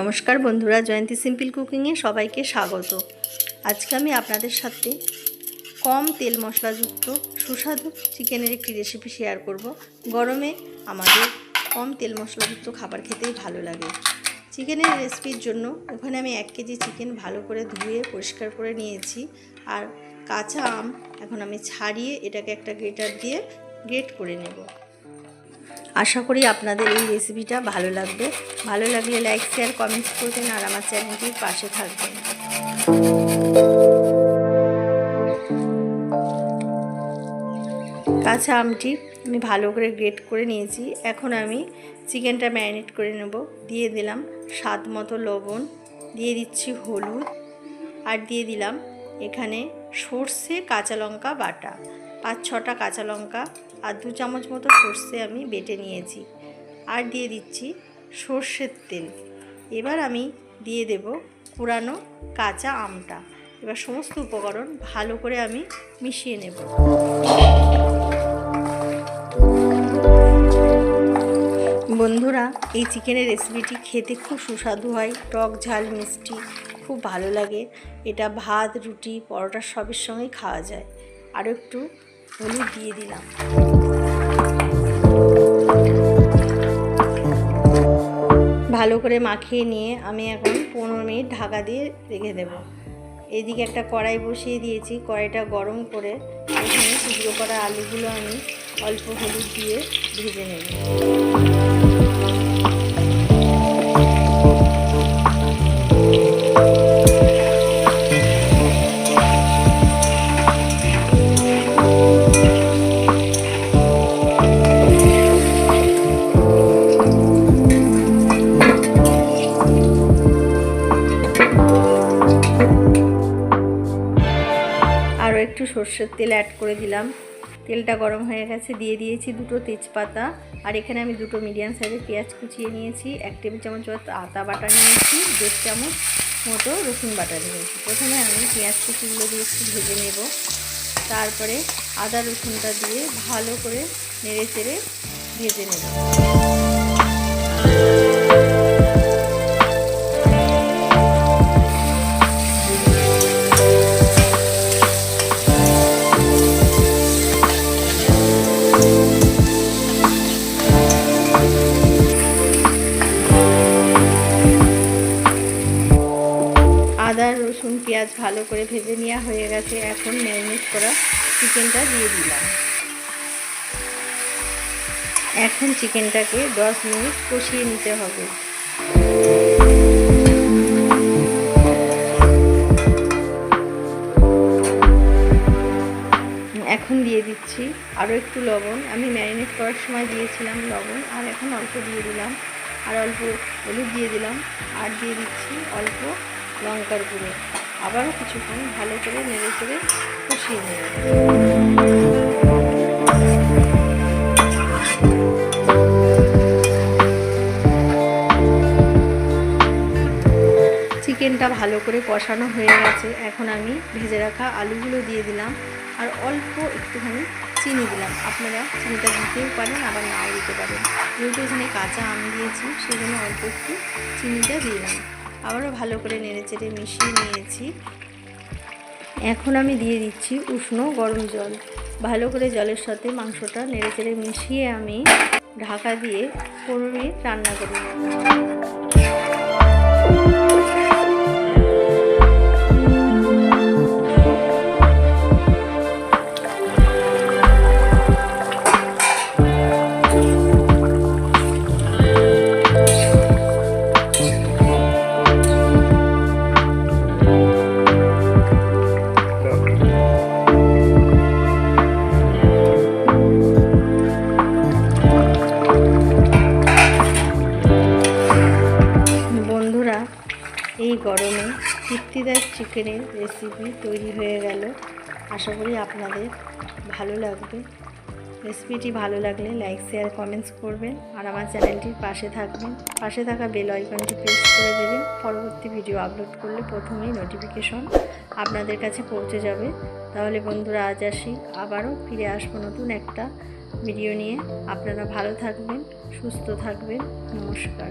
নমস্কার বন্ধুরা, জয়ন্তী সিম্পল কুকিংয়ে সবাইকে স্বাগত। আজকে আমি আপনাদের সাথে কম তেল মশলাযুক্ত সুস্বাদু চিকেনের একটি রেসিপি শেয়ার করব। গরমে আমাদের কম তেল মশলাযুক্ত খাবার খেতেই ভালো লাগে। চিকেনের রেসিপির জন্য ওখানে আমি এক কেজি চিকেন ভালো করে ধুয়ে পরিষ্কার করে নিয়েছি। আর কাঁচা আম এখন আমি ছাড়িয়ে এটাকে একটা গ্রেটার দিয়ে গ্রেট করে নেব। আশা করি আপনাদের এই রেসিপিটা ভালো লাগবে। ভালো লাগলে লাইক শেয়ার কমেন্টস করবেন আর আমার চ্যানেলটির পাশে থাকবেন। কাঁচা আমটি আমি ভালো করে গ্রেট করে নিয়েছি। এখন আমি চিকেনটা ম্যারিনেট করে নেব। দিয়ে দিলাম স্বাদ মতো লবণ। দিয়ে দিচ্ছি হলুদ। আর দিয়ে দিলাম এখানে সর্ষে কাঁচা লঙ্কা বাটা। পাঁচ ছটা কাঁচা লঙ্কা আর দু চামচ মতো সর্ষে আমি বেটে নিয়েছি। আর দিয়ে দিচ্ছি সর্ষের তেল। এবার আমি দিয়ে দেব পুরানো কাঁচা আমটা। এবার সমস্ত উপকরণ ভালো করে আমি মিশিয়ে নেব। বন্ধুরা, এই চিকেনের রেসিপিটি খেতে খুব সুস্বাদু হয়। টক ঝাল, মিষ্টি, খুব ভালো লাগে। এটা ভাত, রুটি, পরোটা সবের সঙ্গেই খাওয়া যায়। আরও একটু হলুদ দিয়ে দিলাম। ভালো করে মাখিয়ে নিয়ে আমি এখন পনেরো মিনিট ঢাকা দিয়ে রেখে দেবো। এদিকে একটা কড়াই বসিয়ে দিয়েছি, কড়াইটা গরম করে এখানে টুকরো করা আলুগুলো আমি অল্প হলুদ দিয়ে ভেজে নেব। সর্ষের তেল অ্যাড করে দিলাম। তেলটা গরম হয়ে গেছে, দিয়ে দিয়েছি দুটো তেজপাতা। আর এখানে আমি দুটো মিডিয়াম সাইজের পেঁয়াজ কুচিয়ে নিয়েছি, এক টেবিল চামচ আদা বাটা নিয়েছি, দেড় চামচ মতো রসুন বাটা নিয়েছি। প্রথমে আমি পেঁয়াজ কুচিগুলো দিয়ে একটু ভেজে নেব। তারপরে আদা রসুনটা দিয়ে ভালো করে নেড়ে চেড়ে ভেজে নেব। ভালো করে ভেজে নেওয়া হয়ে গেছে। এখন ম্যারিনেট করা চিকেনটা দিয়ে দিলাম। এখন চিকেনটাকে দশ মিনিট কষিয়ে নিতে হবে। এখন দিয়ে দিচ্ছি আরও একটু লবণ। আমি ম্যারিনেট করার সময় দিয়েছিলাম লবণ, আর এখন অল্প দিয়ে দিলাম। আর অল্প হলুদ দিয়ে দিলাম। আর দিয়ে দিচ্ছি অল্প লঙ্কার গুঁড়ো। আবারও কিছুক্ষণ ভালো করে নেড়ে চেড়ে কষিয়ে নেব। চিকেনটা ভালো করে কষানো হয়ে গেছে। এখন আমি ভেজে রাখা আলুগুলো দিয়ে দিলাম আর অল্প একটুখানি চিনি দিলাম। আপনারা চিনিটা দিতেও পারেন, আবার নাও দিতে পারেন। যেহেতু এখানে কাঁচা আম দিয়েছি সেই জন্য অল্প একটু চিনিটা দিলাম। আবারও ভালো করে নেড়ে চেড়ে মিশিয়ে নিয়েছি। এখন আমি দিয়ে দিচ্ছি উষ্ণ গরম জল। ভালো করে জলের সাথে মাংসটা নেড়ে চেড়ে মিশিয়ে আমি ঢাকা দিয়ে পনেরো মিনিট রান্না করি গরমে তৃপ্তিদায়ক চিকেনের রেসিপি তৈরি হয়ে গেল। আশা করি আপনাদের ভালো লাগবে। রেসিপিটি ভালো লাগলে লাইক শেয়ার কমেন্টস করবেন আর আমার চ্যানেলটির পাশে থাকবেন। পাশে থাকা বেল আইকনটি প্রেস করে দেবেন। পরবর্তী ভিডিও আপলোড করলে প্রথমেই নোটিফিকেশন আপনাদের কাছে পৌঁছে যাবে। তাহলে বন্ধুরা, আজ আসি। আবারও ফিরে আসব নতুন একটা ভিডিও নিয়ে। আপনারা ভালো থাকবেন, সুস্থ থাকবেন। নমস্কার।